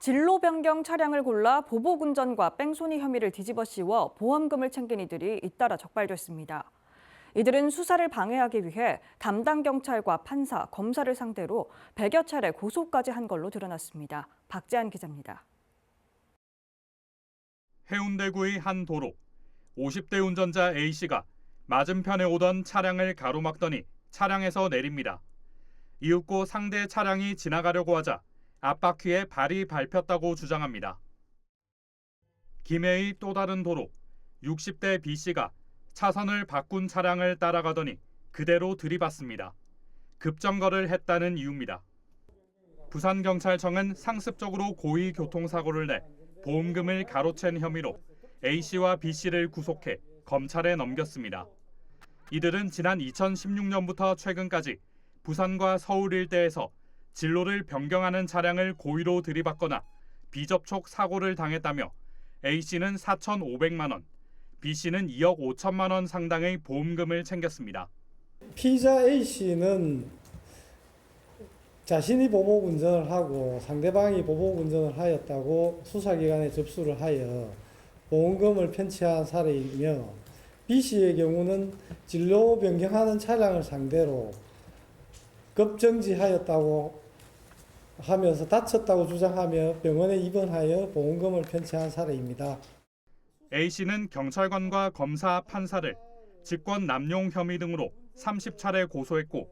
진로 변경 차량을 골라 보복 운전과 뺑소니 혐의를 뒤집어 씌워 보험금을 챙긴 이들이 잇따라 적발됐습니다. 이들은 수사를 방해하기 위해 담당 경찰과 판사, 검사를 상대로 100여 차례 고소까지 한 걸로 드러났습니다. 박재한 기자입니다. 해운대구의 한 도로 50대 운전자 A씨가 맞은편에 오던 차량을 가로막더니 차량에서 내립니다. 이윽고 상대 차량이 지나가려고 하자 앞바퀴에 발이 밟혔다고 주장합니다. 김해의 또 다른 도로 60대 B씨가 차선을 바꾼 차량을 따라가더니 그대로 들이받습니다. 급정거를 했다는 이유입니다. 부산경찰청은 상습적으로 고의 교통사고를 내 보험금을 가로챈 혐의로 A씨와 B씨를 구속해 검찰에 넘겼습니다. 이들은 지난 2016년부터 최근까지 부산과 서울 일대에서 진로를 변경하는 차량을 고의로 들이받거나 비접촉 사고를 당했다며 A씨는 4,500만 원, B씨는 2억 5천만 원 상당의 보험금을 챙겼습니다. 피자 A 씨는 자신이 보복 운전을 하고 상대방이 보복 운전을 하였다고 수사기관에 접수를 하여 보험금을 편취한 사례이며 B 씨의 경우는 진로 변경하는 차량을 상대로 급정지하였다고 하면서 다쳤다고 주장하며 병원에 입원하여 보험금을 편취한 사례입니다. A씨는 경찰관과 검사, 판사를 직권 남용 혐의 등으로 30차례 고소했고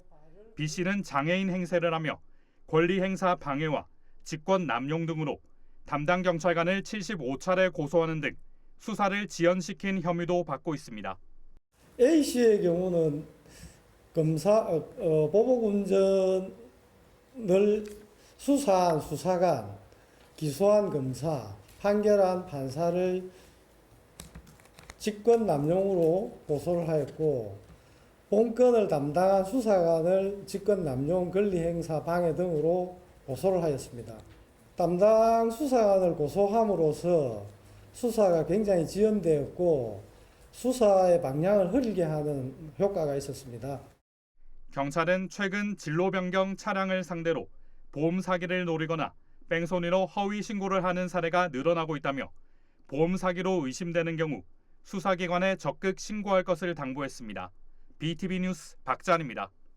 B씨는 장애인 행세를 하며 권리 행사 방해와 직권 남용 등으로 담당 경찰관을 75차례 고소하는 등 수사를 지연시킨 혐의도 받고 있습니다. A 씨의 경우는 검사 어, 어, 보복 운전을 수사한 수사관, 기소한 검사, 판결한 판사를 직권 남용으로 고소를 하였고 본건을 담당한 수사관을 직권 남용 권리 행사 방해 등으로 고소를 하였습니다. 담당 수사관을 고소함으로써 수사가 굉장히 지연되었고 수사의 방향을 흐리게 하는 효과가 있었습니다. 경찰은 최근 진로 변경 차량을 상대로 보험 사기를 노리거나 뺑소니로 허위 신고를 하는 사례가 늘어나고 있다며 보험 사기로 의심되는 경우 수사기관에 적극 신고할 것을 당부했습니다. BTV 뉴스 박찬입니다.